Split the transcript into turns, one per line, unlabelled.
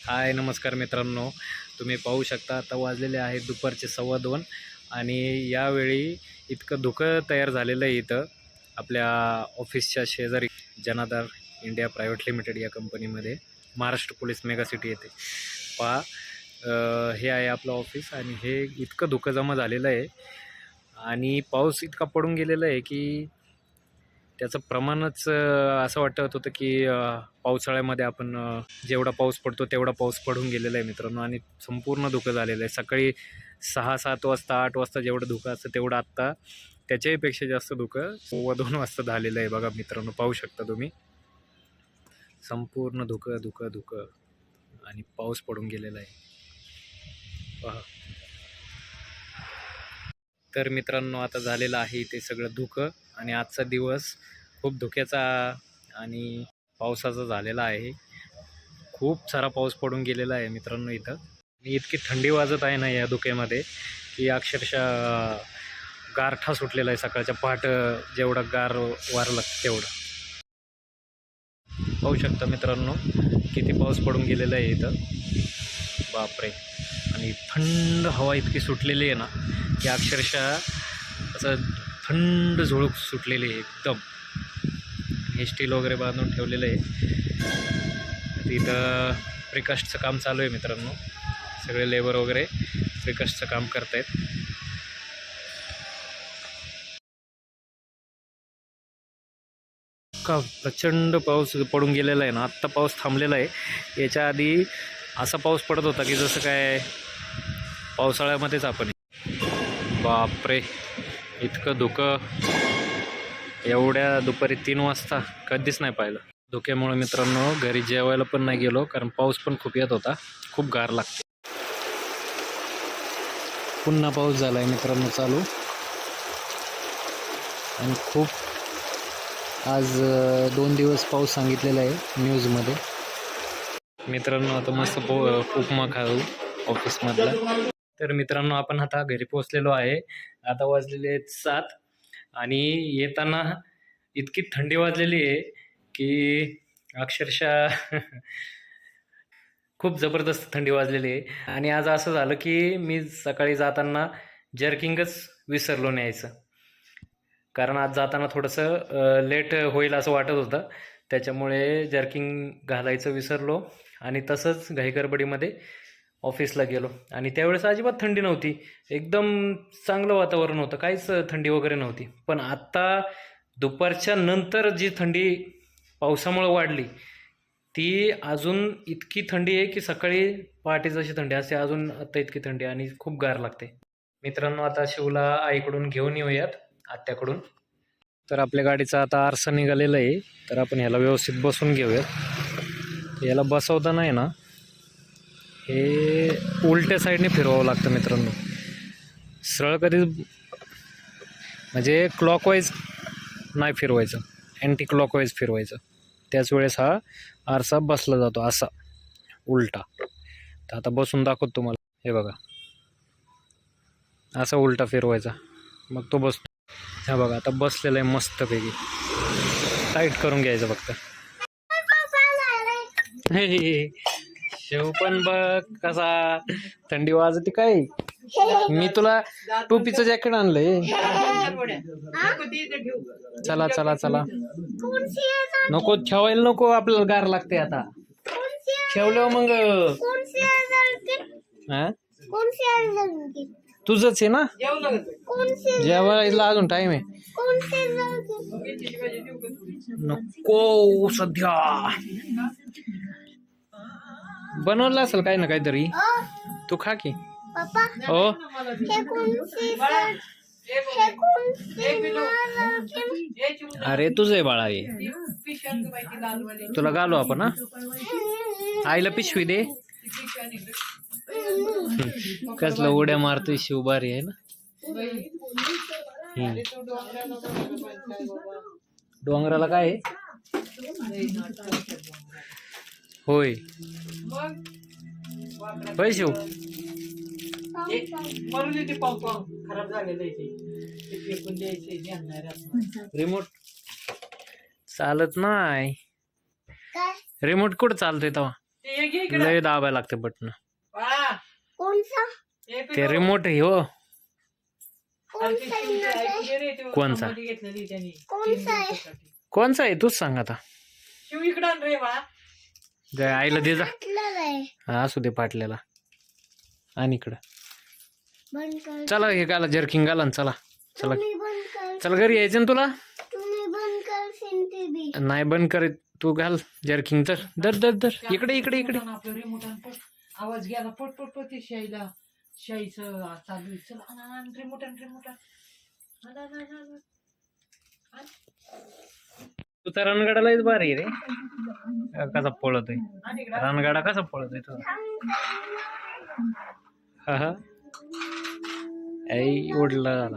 हाय नमस्कार मित्रांनो. तुम्ही पाहू शकता आता वाजलेले आहेत दुपारचे सव्वा दोन आणि यावेळी इतकं धुकं तयार झालेलं आहे इथं आपल्या ऑफिसच्या शेजारी जनाधार इंडिया प्रायव्हेट लिमिटेड या कंपनीमध्ये. महाराष्ट्र पोलीस मेगा सिटी पहा हे आहे आपलं ऑफिस आणि हे इतकं धुकं जमा झालेलं आहे. आणि पाऊस इतका पडून गेलेला आहे की त्याचं प्रमाणच असं वाटत होतं की पावसाळ्यामध्ये आपण जेवढा पाऊस पडतो तेवढा पाऊस पडून गेलेला आहे मित्रांनो. आणि संपूर्ण धुकं झालेलं आहे. सकाळी सहा सात वाजता आठ वाजता जेवढं धुकं असतं तेवढं आत्ता त्याच्याहीपेक्षा जास्त धुकं व दोन वाजता झालेलं आहे बघा मित्रांनो. पाहू शकता तुम्ही. संपूर्ण धुकं धुकं धुकं आणि पाऊस पडून गेलेला आहे. पहा. तर मित्रांनो आता झालेलं आहे ते सगळं धुकं. आणि आजचा दिवस खूप धुक्याचा आणि पावसाचा झालेला आहे. खूप सारा पाऊस पडून गेलेला आहे मित्रांनो इथं. आणि इतकी थंडी वाजत आहे ना या धुक्यामध्ये की अक्षरशः गारठा सुटलेला आहे सकाळच्या. पहाट जेवढं गार वार लागतं तेवढं. पाहू शकता मित्रांनो किती पाऊस पडून गेलेला आहे इथं. बापरे. आणि थंड हवा इतकी सुटलेली आहे ना की अक्षरशः असं थंड झुळूक सुटलेली आहे एकदम. हे स्टील वगैरे बांधून ठेवलेलं आहे. तिथं प्रिकास्टचं काम चालू आहे मित्रांनो. सगळे लेबर वगैरे प्रिकास्टचं काम करतायत. का प्रचंड पाऊस पडून गेलेला आहे ना आत्ता पाऊस थांबलेला आहे. याच्या आधी असा पाऊस पडत होता की जसं काय पावसाळ्यामध्येच आपण बापरे. इतकं धुकं. एवढ्या दुपारी तीन वाजता कधीच नाही पाहिलं. धुक्यामुळे मित्रांनो घरी जेवायला पण नाही गेलो कारण पाऊस पण खूप येत होता. खूप गार लागते. पुन्हा पाऊस झाला आहे मित्रांनो चालू. आणि खूप आज दोन दिवस पाऊस सांगितलेला आहे न्यूजमध्ये. मित्रांनो आता मस्त पो उपमा खाऊ ऑफिसमधला. तर मित्रांनो आपण आता घरी पोचलेलो आहे. आता वाजलेले आहेत सात आणि येताना इतकी थंडी वाजलेली आहे की अक्षरशः खूप जबरदस्त थंडी वाजलेली आहे. आणि आज असं झालं की मी सकाळी जाताना जर्किंगच विसरलो न्यायचं कारण आज जाताना थोडंसं लेट होईल असं वाटत होतं. त्याच्यामुळे जर्किंग घालायचं विसरलो आणि तसंच घाईगडबडीमध्ये ऑफिसला गेलो. आणि त्यावेळेस अजिबात थंडी नव्हती. एकदम चांगलं वातावरण होतं. काहीच थंडी वगैरे नव्हती. पण आत्ता दुपारच्या नंतर जी थंडी पावसामुळं वाढली ती अजून इतकी थंडी आहे की सकाळी पहाटे जशी थंडी असते अजून आत्ता इतकी थंडी आणि खूप गार लागते. मित्रांनो आता शिवला आईकडून घेऊन येऊयात आत्याकडून. तर आपल्या गाडीचा आता आरसा निघालेला आहे. तर आपण ह्याला व्यवस्थित बसून घेऊयात. याला बसवताना आहे ना? हे उलट्या साईडने फिरवावं लागतं मित्रांनो. सरळ कधी म्हणजे क्लॉकवाईज नाही फिरवायचं. अँटी क्लॉकवाईज फिरवायचं. त्याच वेळेस हा आरसा बसला जातो असा उलटा. तर आता बसून दाखवतो तुम्हाला. हे बघा. असा उलटा फिरवायचा. मग तो बसतो हा बघा आता बसलेला आहे मस्तपैकी. टाईट करून घ्यायचं फक्त. शिव पण बघ कसा थंडी वाजते काय? मी तुला टोपीचं जॅकेट आणलंय. चला चला चला. नको ठेवायला नको आपल्याला गार लागते आता. ठेवल्यावर मग हा? तुझंच आहे ना? जेवायला अजून टाइम आहे. नको सध्या. बनवलं असेल काही ना काहीतरी. तू खा की.
पप्पा
हो.
हे हे
अरे तुझं आहे बाळा हे. तुला घालू आपण हा? आईला पिशवी दे. कसलं उड्या मारतोय शिवबारी आहे ना. हम्म. डोंगराला काय आहे? होय. होय शिव
खराब झालेलं आहे ते. फेकून द्यायचे
रिमोट चालत नाही.
काय?
रिमोट कुठं चालतोय तेव्हा. लय दाबायला लागते बटन
हे.
ते रिमोट आहे हो.
ते
कोणचा?
कोणचा आहे?
तूच सांग आता.
शिव इकडं रे बाळा
जा, आईला दे जा. हा असू दे पाटल्याला. आणि इकडं. चला हे गाला जर्किंग गाला ना चला. चला. चल घरी यायचं ना तुला? नाही बंद कर तू घाल जर्किंग तर. दर दर दर इकडे इकडे इकडे.
आवाज गेला पट पट पट शाईला. शाईचं चालू आण, आण, आण,
तू तर रणगाडालाच भारी आहे रे. कसा पळतोय?
आण
रणगाडा कसा पळतोय तुझा? हा हा. ओढला झाला.